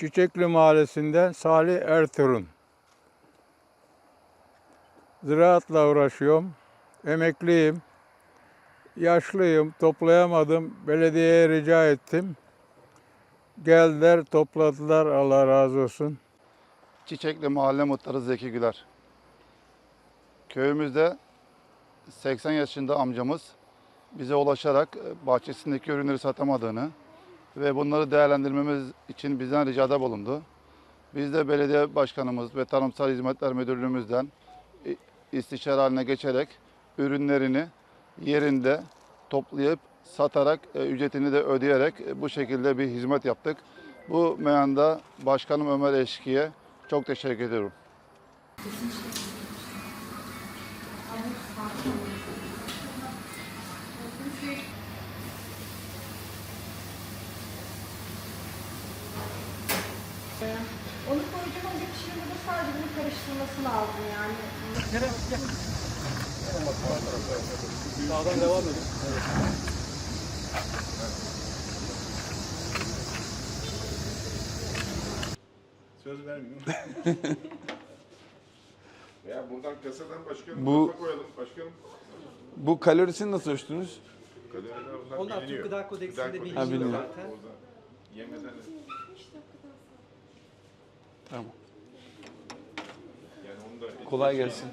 Çiçekli Mahallesi'nden Salih Ertuğrul. Ziraatla uğraşıyorum. Emekliyim. Yaşlıyım. Toplayamadım. Belediyeye rica ettim. Geldiler, topladılar. Allah razı olsun. Çiçekli Mahalle Muhtarı Zeki Güler. Köyümüzde 80 yaşında amcamız bize ulaşarak e, bahçesindeki ürünleri satamadığını ve bunları değerlendirmemiz için bizden ricada bulundu. Biz de belediye başkanımız ve Tarımsal Hizmetler Müdürlüğümüzden i- istişare haline geçerek ürünlerini yerinde toplayıp satarak e, ücretini de ödeyerek e, bu şekilde bir hizmet yaptık. Bu meyanda Başkanım Ömer Eşki'ye çok teşekkür ediyorum. Onu koyacağım kişinin burada sadece bunu karıştırması lazım yani. Sağdan devam edin. Söz vermiyorum. Buradan kasadan başkanım Bu- kafa koyalım. Başkanım Bu kalorisini nasıl ölçtünüz? kaloriler onlar, Onlar Türk biliniyor. Gıda Kodeksinde biliniyor Ha, biliniyor. zaten. Yemeden Tamam. yani onu da Kolay gelsin.